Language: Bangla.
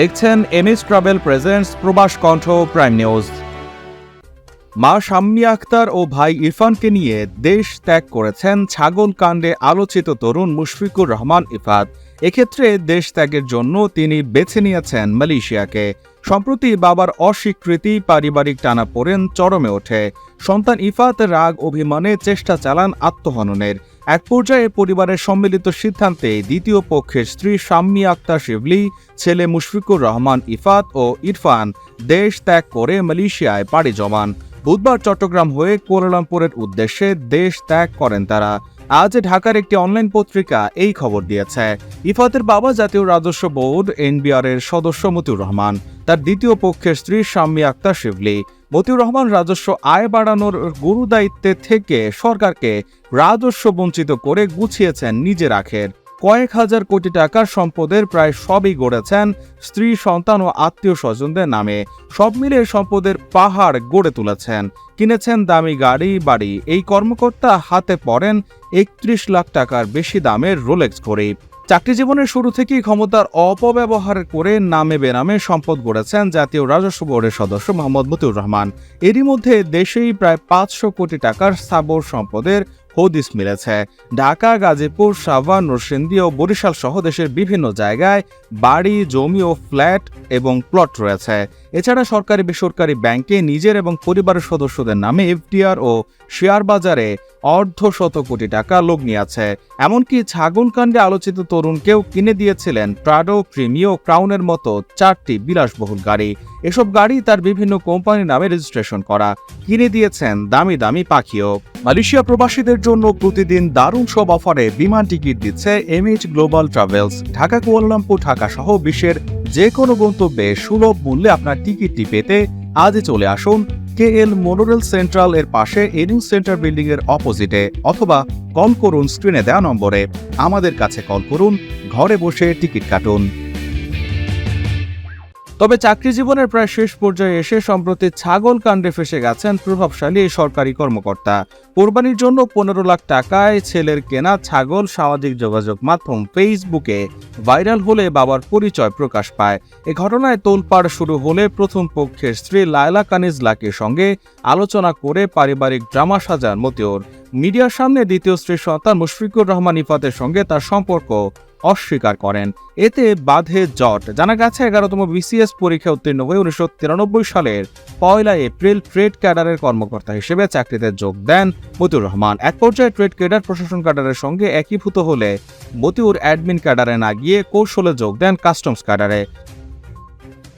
দেখছেন এমএস ট্রাভেল প্রেজেন্টস প্রবাস কণ্ঠ প্রাইম নিউজ। মা শাম্মী আক্তার ও ভাই ইরফানকে নিয়ে দেশ ত্যাগ করেছেন ছাগল কাণ্ডে আলোচিত তরুণ মুশফিকুর রহমান ইফাত এক্ষেত্রে দেশ ত্যাগের জন্য তিনি বেছে নিয়েছেন মালয়েশিয়াকে। সম্প্রতি বাবার অস্বীকৃতি পারিবারিক টানাপোড়েন চরমে ওঠে। সন্তান ইফাত রাগ অভিমানে চেষ্টা চালান আত্মহননের। এক পর্যায়ে পরিবারের সম্মিলিত সিদ্ধান্তে দ্বিতীয় পক্ষের স্ত্রী শাম্মী আক্তার শিবলি, ছেলে মুশফিকুর রহমান ইফাত ও ইরফান দেশ ত্যাগ করে মালয়েশিয়ায় পাড়ি জমান। বুধবার চট্টগ্রাম হয়ে কুয়ালালামপুরের উদ্দেশ্যে দেশ ত্যাগ করেন তারা। আজ ঢাকার একটি অনলাইন পত্রিকা এই খবর দিয়েছে। ইফাতের বাবা জাতীয় রাজস্ব বোর্ড এনবিআর এর সদস্য মতিউর রহমান। তার দ্বিতীয় পক্ষের স্ত্রী শাম্মী আক্তার শিবলি। মতিউর রহমান রাজস্ব আয় বাড়ানোর গুরু দায়িত্বে থেকে সরকারকে রাজস্ব বঞ্চিত করে গুছিয়েছেন নিজের আখের। কয়েক হাজার কোটি টাকার সম্পদের প্রায় সবই গড়েছেন স্ত্রী, সন্তান ও আত্মীয় স্বজনদের নামে। সব মিলিয়ে সম্পদের পাহাড় গড়ে তুলেছেন। কিনেছেন দামি গাড়ি, বাড়ি। এই কর্মকর্তা হাতে পড়েন একত্রিশ লাখ টাকার বেশি দামের রোলেক্স ঘড়ি। চাকরি জীবনের শুরু থেকেই ক্ষমতার অপব্যবহার করে নামে বেনামে সম্পদ গড়েছেন জাতীয় রাজস্ব বোর্ডের সদস্য মোহাম্মদ মতিউর রহমান। এরই মধ্যে দেশেই প্রায় পাঁচশো কোটি টাকার স্থাবর সম্পদের হদিস মিলেছে। ঢাকা, গাজীপুর, সাভার, নরসিংদী ও বরিশাল সহ দেশের বিভিন্ন জায়গায় বাড়ি, জমি ও ফ্ল্যাট এবং প্লট রয়েছে। এছাড়া সরকারি বেসরকারি ব্যাংকে নিজের এবং পরিবারের সদস্যদের নামে এফডিআর ও শেয়ার বাজারে অর্ধ শত কোটি টাকা লগ্নি আছে এমনকি ছাগল কাণ্ডে আলোচিত তরুণকেও কিনে দিয়েছিলেন প্রাডো, প্রিমিও, ক্রাউনের মতো চারটি বিলাসবহুল গাড়ি। এসব গাড়ি তার বিভিন্ন কোম্পানির নামে রেজিস্ট্রেশন করা। কিনে দিয়েছেন দামি দামি পাখিও। মালয়েশিয়া প্রবাসীদের জন্য প্রতিদিন দারুণ সব অফারে বিমান টিকিট দিচ্ছে MH global travels Dhaka, Kuala Lumpur, Dhaka সহ বিশ্বের যে কোনো গন্তব্যে সুলভ মূল্যে আপনার টিকিটটি পেতে আজই চলে আসুন কে এল মোনোরেল সেন্ট্রাল এর পাশে এনিউ সেন্টার বিল্ডিং এর অপোজিটে অথবা কল করুন স্ক্রিনে দেওয়া নম্বরে। আমাদের কাছে কল করুন, ঘরে বসে টিকিট কাটুন। তবে চাকরি জীবনের প্রায় শেষ পর্যায়ে এসে সম্প্রতি ছাগল কাণ্ডে ফেসে গেছেন প্রভাবশালী এই সরকারি কর্মকর্তা। কোরবানির জন্য পনেরো লাখ টাকায় ছেলের কেনা ছাগল সামাজিক যোগাযোগ মাধ্যম ফেসবুকে ভাইরাল হলে বাবার পরিচয় প্রকাশ পায়। এ ঘটনায় তোলপাড় শুরু হলে প্রথম পক্ষের স্ত্রী লায়লা কানিজ লাকের সঙ্গে আলোচনা করে পারিবারিক ড্রামা সাজান মতিউর। মিডিয়ার সামনে দ্বিতীয় স্ত্রী সন্তান মুশফিকুর রহমান ইফাতের সঙ্গে তার সম্পর্ক অস্বীকার করেন। এতে বাধে জট। জানা গেছে, এগারোতম বিসিএস পরীক্ষা উত্তীর্ণ হয়ে উনিশশো তিরানব্বই সালের পয়লা এপ্রিল ট্রেড ক্যাডারের কর্মকর্তা হিসেবে চাকরিতে যোগ দেন মতিউর রহমান। এক পর্যায়ে ট্রেড ক্যাডার, প্রশাসন ক্যাডারের সঙ্গে একীভূত হলে মতিউর অ্যাডমিন ক্যাডারে না গিয়ে কৌশলে যোগ দেন কাস্টমস ক্যাডারে।